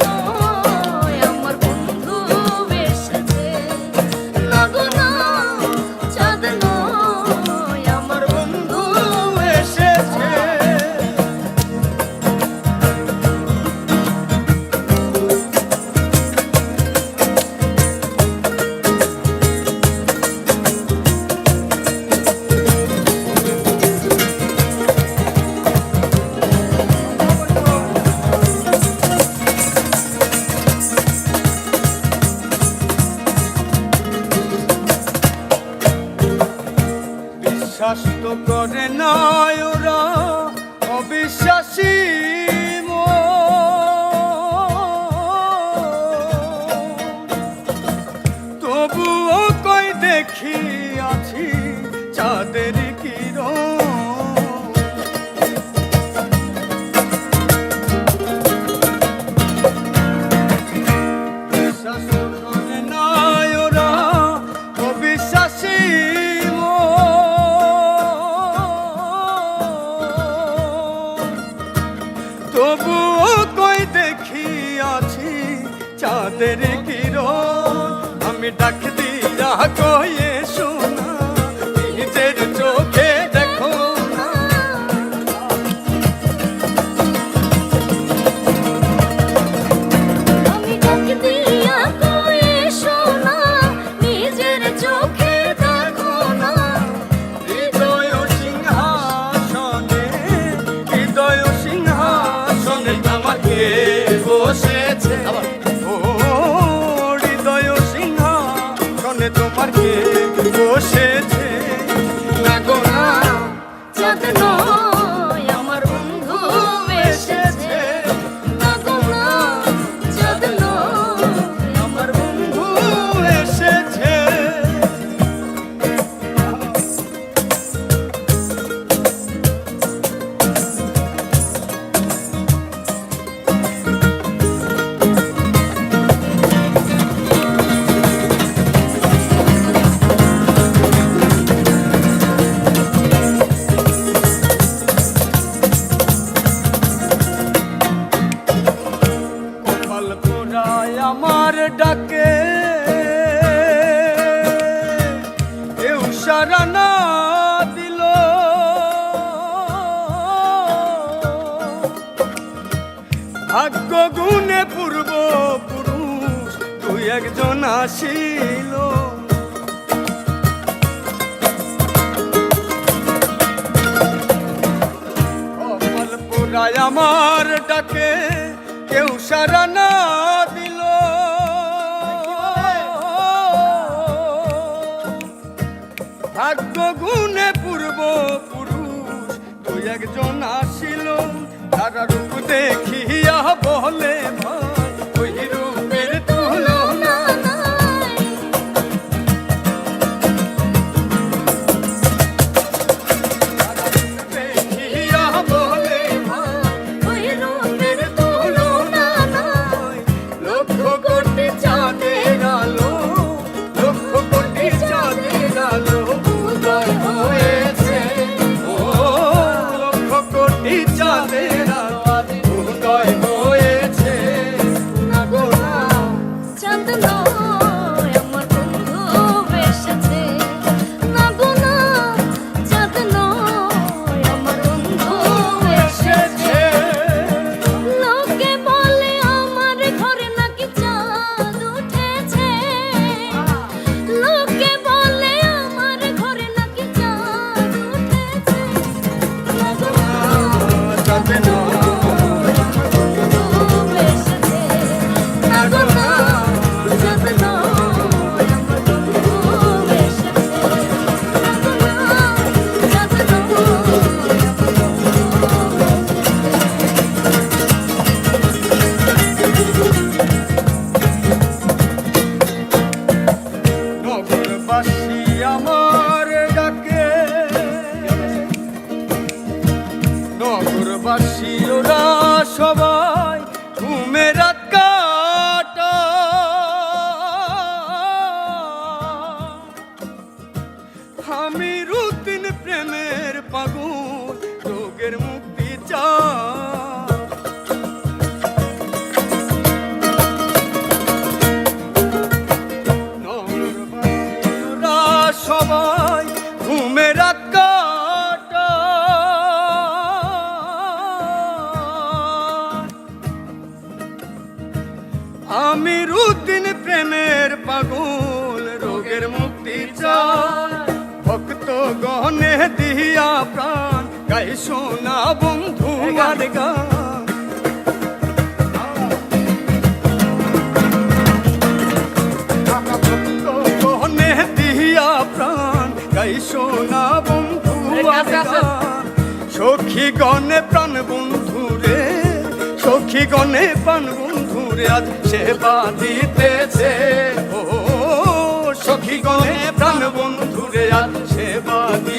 Oh. বিশ্বাস তো করে না চাঁদের কিরণ, আমি ডাক দিয়া কয়ে শোনা, নিজের চোখে দেখো আমি ডাক দিয়া কয়ে শোনা, নিজের চোখে তোমার কে বসেছে। না গো না চাঁদ নয় ডাকে। কেউ সারা না দিল। ভাগ্য গুণে পূর্ব পুরুষ তুই একজন আসিল। আমার ডাকে, কেউ সারা না ভাগ্য গুণে পূর্ব পুরুষ দুই একজন আসিল তারা রূপ দেখিয়া বলে ভাই সব আমি রুদিন প্রেমের পাগল রোগের মুক্তি চাই। ভক্ত গহনে দিয়া প্রাণ গাই সোনা বন্ধু গান গহনে দিয়া প্রাণ গাই সোনা বন্ধু গণে প্রাণ বন্ধুরে সখী ঘুরে সে বাঁধিতেছে। ও সখী গণে প্রাণ বন্ধুরে আজ সে বাঁধি